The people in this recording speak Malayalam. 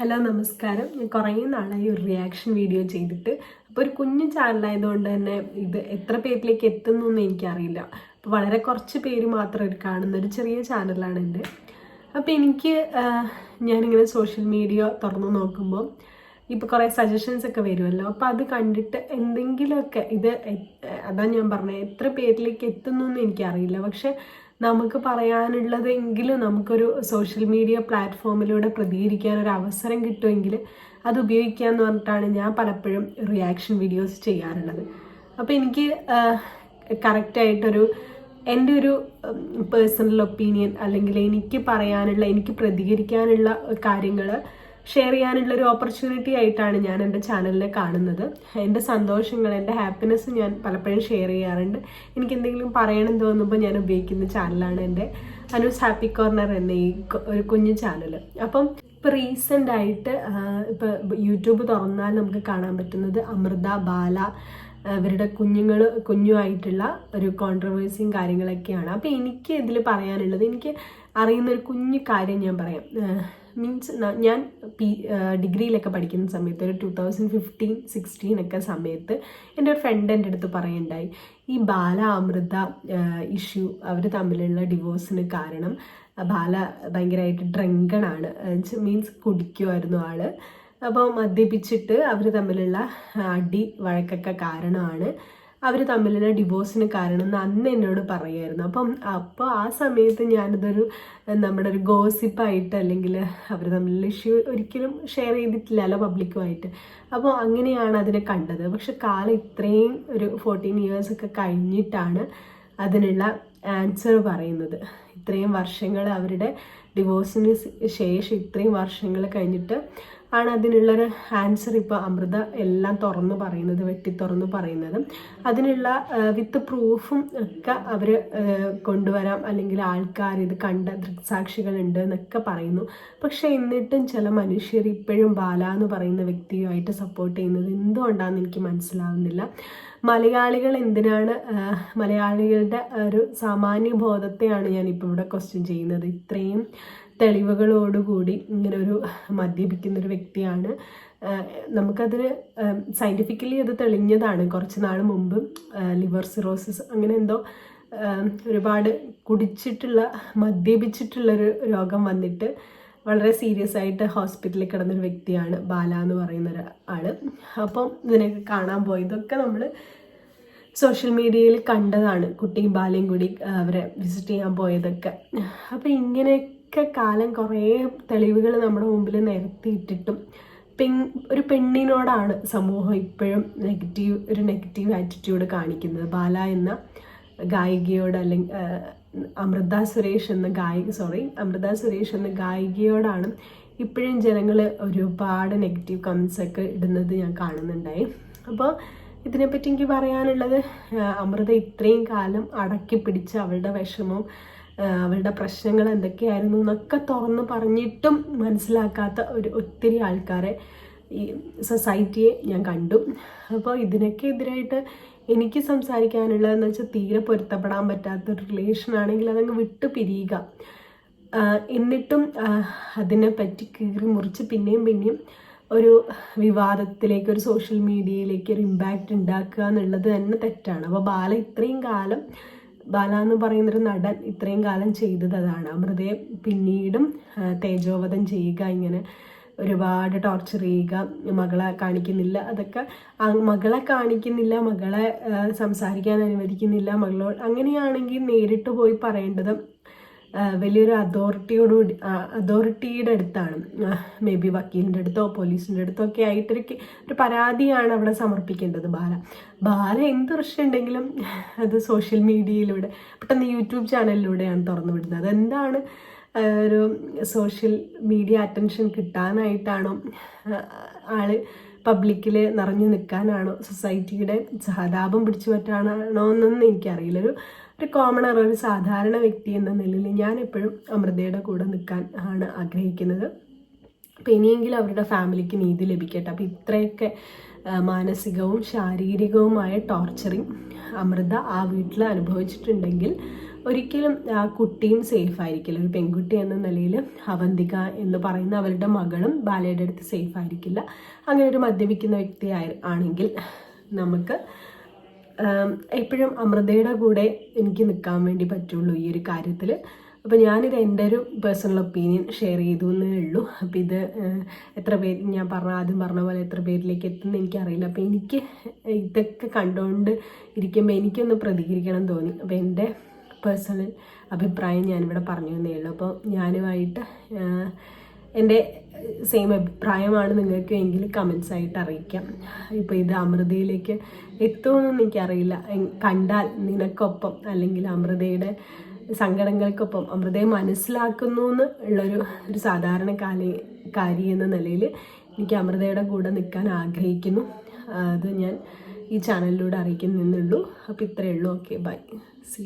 ഹലോ നമസ്കാരം. ഞാൻ കുറേ നാളായി ഒരു റിയാക്ഷൻ വീഡിയോ ചെയ്തിട്ട്. അപ്പോൾ ഒരു കുഞ്ഞു ചാനലായതുകൊണ്ട് തന്നെ ഇത് എത്ര പേരിലേക്ക് എത്തുന്നു എന്ന് എനിക്കറിയില്ല. അപ്പോൾ വളരെ കുറച്ച് പേര് മാത്രം കാണുന്ന ഒരു ചെറിയ ചാനലാണ് എന്റെ അപ്പോൾ എനിക്ക് ഞാനിങ്ങനെ സോഷ്യൽ മീഡിയ തുറന്നു നോക്കുമ്പോൾ ഇപ്പോൾ കുറേ സജഷൻസ് ഒക്കെ വരുമല്ലോ. അപ്പോൾ അത് കണ്ടിട്ട് എന്തെങ്കിലുമൊക്കെ ഇത് അതാ ഞാൻ പറഞ്ഞത് എത്ര പേരിലേക്ക് എത്തുന്നു എന്ന് എനിക്കറിയില്ല. പക്ഷെ നമുക്ക് പറയാനുള്ളതെങ്കിലും നമുക്കൊരു സോഷ്യൽ മീഡിയ പ്ലാറ്റ്ഫോമിലൂടെ പ്രതികരിക്കാൻ ഒരു അവസരം കിട്ടുമെങ്കിൽ അത് ഉപയോഗിക്കാമെന്ന് പറഞ്ഞിട്ടാണ് ഞാൻ പലപ്പോഴും റിയാക്ഷൻ വീഡിയോസ് ചെയ്യാറുള്ളത്. അപ്പോൾ എനിക്ക് കറക്റ്റായിട്ടൊരു എന്റെ ഒരു പേഴ്സണൽ ഒപ്പീനിയൻ അല്ലെങ്കിൽ എനിക്ക് പറയാനുള്ള എനിക്ക് പ്രതികരിക്കാനുള്ള കാര്യങ്ങൾ ഷെയർ ചെയ്യാനുള്ള ഒരു ഓപ്പർച്യൂണിറ്റി ആയിട്ടാണ് ഞാൻ എന്റെ ചാനലിൽ കാണുന്നത്. എന്റെ സന്തോഷങ്ങൾ എന്റെ ഹാപ്പിനെസ് ഞാൻ പലപ്പോഴും ഷെയർ ചെയ്യാറുണ്ട്. എനിക്ക് എന്തെങ്കിലും പറയണം തോന്നുമ്പോൾ ഞാൻ ഉപയോഗിക്കുന്ന ചാനലാണ് എന്റെ അനൂസ് ഹാപ്പി കോർണർ എന്ന ഈ ഒരു കുഞ്ഞു ചാനൽ അപ്പം ഇപ്പോൾ റീസെന്റ് ആയിട്ട് ഇപ്പോൾ യൂട്യൂബ് തുറന്നാൽ നമുക്ക് കാണാൻ പറ്റുന്നത് അമൃത ബാല ഇവരുടെ കുഞ്ഞുങ്ങൾ കുഞ്ഞുമായിട്ടുള്ള ഒരു കോൺട്രവേഴ്സിയും കാര്യങ്ങളൊക്കെയാണ്. അപ്പോൾ എനിക്ക് ഇതിൽ പറയാനുള്ളത് എനിക്ക് അറിയുന്ന ഒരു കുഞ്ഞു കാര്യം ഞാൻ പറയാം. മീൻസ് ഞാൻ പി ഡിഗ്രിയിലൊക്കെ പഠിക്കുന്ന സമയത്ത് ഒരു ടു തൗസൻഡ് ഫിഫ്റ്റീൻ സിക്സ്റ്റീൻ ഒക്കെ സമയത്ത് എന്റെ ഒരു ഫ്രണ്ട് എന്റെ അടുത്ത് പറയുണ്ടായി ഈ ബാല അമൃത ഇഷ്യൂ അവർ തമ്മിലുള്ള ഡിവോഴ്സിന് കാരണം ബാല ഭയങ്കരമായിട്ട് ഡ്രങ്കണാണ് മീൻസ് കുടിക്കുമായിരുന്നു ആൾ. അപ്പോൾ മദ്യപിച്ചിട്ട് അവർ തമ്മിലുള്ള അടി വഴക്കൊക്കെ കാരണമാണ്. അവർ തമ്മിലുള്ള ഡിവോഴ്സിന് കാരണം എന്ന് അന്ന് എന്നോട് പറയായിരുന്നു. അപ്പം അപ്പോൾ ആ സമയത്ത് ഞാനിതൊരു നമ്മുടെ ഒരു ഗോസിപ്പായിട്ട് അല്ലെങ്കിൽ അവർ തമ്മിലുള്ള ഇഷ്യൂ ഒരിക്കലും ഷെയർ ചെയ്തിട്ടില്ലല്ലോ പബ്ലിക്കുമായിട്ട് അപ്പോൾ അങ്ങനെയാണ് അതിനെ കണ്ടത്. പക്ഷെ കാലം ഇത്രയും ഒരു ഫോർട്ടീൻ ഇയേഴ്സ് ഒക്കെ കഴിഞ്ഞിട്ടാണ് അതിനുള്ള ആൻസർ പറയുന്നത്. ഇത്രയും വർഷങ്ങൾ അവരുടെ ഡിവോഴ്സിന് ശേഷം ഇത്രയും വർഷങ്ങൾ കഴിഞ്ഞിട്ട് ആണ് അതിനുള്ളൊരു ആൻസർ ഇപ്പോൾ അമൃത എല്ലാം തുറന്നു പറയുന്നത് വെട്ടി തുറന്നു പറയുന്നത്. അതിനുള്ള വിത്ത് പ്രൂഫും ഒക്കെ അവർ കൊണ്ടുവരാം. അല്ലെങ്കിൽ ആൾക്കാർ ഇത് കണ്ട ദൃക്സാക്ഷികളുണ്ട് എന്നൊക്കെ പറയുന്നു. പക്ഷെ എന്നിട്ടും ചില മനുഷ്യർ ഇപ്പോഴും ബാല എന്ന് പറയുന്ന വ്യക്തിയുമായിട്ട് സപ്പോർട്ട് ചെയ്യുന്നത് എന്തുകൊണ്ടാണെന്ന് എനിക്ക് മനസ്സിലാവുന്നില്ല. മലയാളികൾ എന്തിനാണ് മലയാളികളുടെ ഒരു സാമാന്യ ബോധത്തെയാണ് ഞാനിപ്പോൾ ഇവിടെ ക്വസ്റ്റ്യൻ ചെയ്യുന്നത്. ഇത്രയും തെളിവുകളോടുകൂടി ഇങ്ങനെ ഒരു മദ്യപിക്കുന്ന ഒരു വ്യക്തിയാണ് നമുക്കതിന് സയന്റിഫിക്കലി അത് തെളിഞ്ഞതാണ്. കുറച്ച് നാൾ മുമ്പ് ലിവർ സിറോസിസ് അങ്ങനെ എന്തോ ഒരുപാട് കുടിച്ചിട്ടുള്ള മദ്യപിച്ചിട്ടുള്ളൊരു രോഗം വന്നിട്ട് വളരെ സീരിയസ് ആയിട്ട് ഹോസ്പിറ്റലിൽ കിടന്നൊരു വ്യക്തിയാണ് ബാല എന്ന് പറയുന്ന ഒരു ആൾ അപ്പം ഇതിനൊക്കെ കാണാൻ പോയതൊക്കെ നമ്മൾ സോഷ്യൽ മീഡിയയിൽ കണ്ടതാണ് കുട്ടിയും ബാലയും കൂടി അവരെ വിസിറ്റ് ചെയ്യാൻ പോയതൊക്കെ. അപ്പം ഇങ്ങനെയൊക്കെ കാലം കുറേ തെളിവുകൾ നമ്മുടെ മുമ്പിൽ നിരത്തിയിട്ടിട്ടും പെൺ ഒരു പെണ്ണിനോടാണ് സമൂഹം ഇപ്പോഴും നെഗറ്റീവ് ഒരു നെഗറ്റീവ് ആറ്റിറ്റ്യൂഡ് കാണിക്കുന്നത്. ബാല എന്ന ഗായികയോട് അല്ലെങ്കിൽ അമൃത സുരേഷ് എന്ന ഗായിക സോറി അമൃത സുരേഷ് എന്ന ഗായികയോടാണ് ഇപ്പോഴും ജനങ്ങൾ ഒരുപാട് നെഗറ്റീവ് കമൻസ് ഒക്കെ ഇടുന്നത് ഞാൻ കാണുന്നുണ്ടായി. അപ്പോൾ ഇതിനെപ്പറ്റി എനിക്ക് പറയാനുള്ളത് അമൃത ഇത്രയും കാലം അടക്കി പിടിച്ച് അവളുടെ വിഷമം അവളുടെ പ്രശ്നങ്ങൾ എന്തൊക്കെയായിരുന്നു എന്നൊക്കെ തുറന്ന് പറഞ്ഞിട്ടും മനസ്സിലാക്കാത്ത ഒരു ഒത്തിരി ആൾക്കാരെ ഈ സൊസൈറ്റിയെ ഞാൻ കണ്ടു. അപ്പോൾ ഇതിനൊക്കെ എതിരായിട്ട് എനിക്ക് സംസാരിക്കാനുള്ളതെന്ന് വെച്ചാൽ തീരെ പൊരുത്തപ്പെടാൻ പറ്റാത്ത ഒരു റിലേഷൻ ആണെങ്കിൽ അതങ്ങ് വിട്ട് പിരിയുക. എന്നിട്ടും അതിനെപ്പറ്റി കീറി മുറിച്ച് പിന്നെയും പിന്നെയും ഒരു വിവാദത്തിലേക്ക് ഒരു സോഷ്യൽ മീഡിയയിലേക്ക് ഒരു ഇമ്പാക്റ്റ് ഉണ്ടാക്കുക എന്നുള്ളത് തന്നെ തെറ്റാണ്. അപ്പോൾ ബാല ഇത്രയും കാലം ബാല എന്ന് പറയുന്നൊരു നടൻ ഇത്രയും കാലം ചെയ്തത് അതാണ്. അമൃതയെ പിന്നീടും തേജോവധം ചെയ്യുക ഇങ്ങനെ ഒരുപാട് ടോർച്ചർ ചെയ്യുക മകളെ കാണിക്കുന്നില്ല അതൊക്കെ മകളെ കാണിക്കുന്നില്ല മകളെ സംസാരിക്കാൻ അനുവദിക്കുന്നില്ല മകളോട് അങ്ങനെയാണെങ്കിൽ നേരിട്ട് പോയി പറയേണ്ടത് വലിയൊരു അതോറിറ്റിയോടുകൂടി അതോറിറ്റിയുടെ അടുത്താണ്. മേ ബി വക്കീലിന്റെ അടുത്തോ പോലീസിന്റെ അടുത്തോ ഒക്കെ ആയിട്ടൊരു ഒരു പരാതിയാണ് അവിടെ സമർപ്പിക്കേണ്ടത് ബാല. ബാല എന്ത് പ്രശ്നമുണ്ടെങ്കിലും അത് സോഷ്യൽ മീഡിയയിലൂടെ പെട്ടെന്ന് യൂട്യൂബ് ചാനലിലൂടെയാണ് തുറന്നു വിടുന്നത് അതെന്താണ് ഒരു സോഷ്യൽ മീഡിയ അറ്റൻഷൻ കിട്ടാനായിട്ടാണോ ആൾ പബ്ലിക്കിൽ നിറഞ്ഞു നിൽക്കാനാണോ സൊസൈറ്റിയുടെ സഹതാപം പിടിച്ചു പറ്റാനാണോ എന്നൊന്നും എനിക്കറിയില്ല. ഒരു ഒരു കോമണർ ഒരു സാധാരണ വ്യക്തി എന്ന നിലയിൽ ഞാൻ എപ്പോഴും അമൃതയുടെ കൂടെ നിൽക്കാൻ ആണ് ആഗ്രഹിക്കുന്നത്. അപ്പം ഇനിയെങ്കിലും അവരുടെ ഫാമിലിക്ക് നീതി ലഭിക്കട്ടെ. അപ്പം ഇത്രയൊക്കെ മാനസികവും ശാരീരികവുമായ ടോർച്ചറിങ് അമൃത ആ വീട്ടിൽ അനുഭവിച്ചിട്ടുണ്ടെങ്കിൽ ഒരിക്കലും ആ കുട്ടിയും സേഫ് ആയിരിക്കില്ല. ഒരു പെൺകുട്ടി എന്ന നിലയിൽ അവന്തിക എന്ന് പറയുന്ന അവരുടെ മകളും ബാലയുടെ അടുത്ത് സേഫ് ആയിരിക്കില്ല. അങ്ങനെ ഒരു മദ്യപിക്കുന്ന വ്യക്തി ആണെങ്കിൽ നമുക്ക് എപ്പോഴും അമൃതയുടെ കൂടെ എനിക്ക് നിൽക്കാൻ വേണ്ടി പറ്റുള്ളൂ ഈ ഒരു കാര്യത്തിൽ അപ്പോൾ ഞാനിത് എന്റെ ഒരു പേഴ്സണൽ ഒപ്പീനിയൻ ഷെയർ ചെയ്തു എന്നേ ഉള്ളൂ. അപ്പോൾ ഇത് എത്ര പേര് ഞാൻ പറഞ്ഞ ആദ്യം പറഞ്ഞ പോലെ എത്ര പേരിലേക്ക് എത്തുന്ന എനിക്കറിയില്ല. അപ്പോൾ എനിക്ക് ഇതൊക്കെ കണ്ടുകൊണ്ട് ഇരിക്കുമ്പോൾ എനിക്കൊന്ന് പ്രതികരിക്കണം തോന്നി. അപ്പോൾ എന്റെ പേഴ്സണൽ അഭിപ്രായം ഞാനിവിടെ പറഞ്ഞു എന്നേ ഉള്ളൂ. അപ്പോൾ ഞാനുമായിട്ട് എന്റെ സെയിം അഭിപ്രായമാണ് നിങ്ങൾക്ക് എങ്കിൽ കമൻസ് ആയിട്ട് അറിയിക്കാം. ഇപ്പോൾ ഇത് അമൃതയിലേക്ക് എത്തുമെന്നൊന്നും എനിക്കറിയില്ല. കണ്ടാൽ നിനക്കൊപ്പം അല്ലെങ്കിൽ അമൃതയുടെ സങ്കടങ്ങൾക്കൊപ്പം അമൃതയെ മനസ്സിലാക്കുന്നു എന്ന് ഉള്ളൊരു ഒരു സാധാരണ കാലി കാരി എന്ന നിലയിൽ എനിക്ക് അമൃതയുടെ കൂടെ നിൽക്കാൻ ആഗ്രഹിക്കുന്നു. അത് ഞാൻ ഈ ചാനലിലൂടെ അറിയിക്കുന്നുള്ളൂ. അപ്പോൾ ഇത്രയേ ഉള്ളൂ. Okay bye C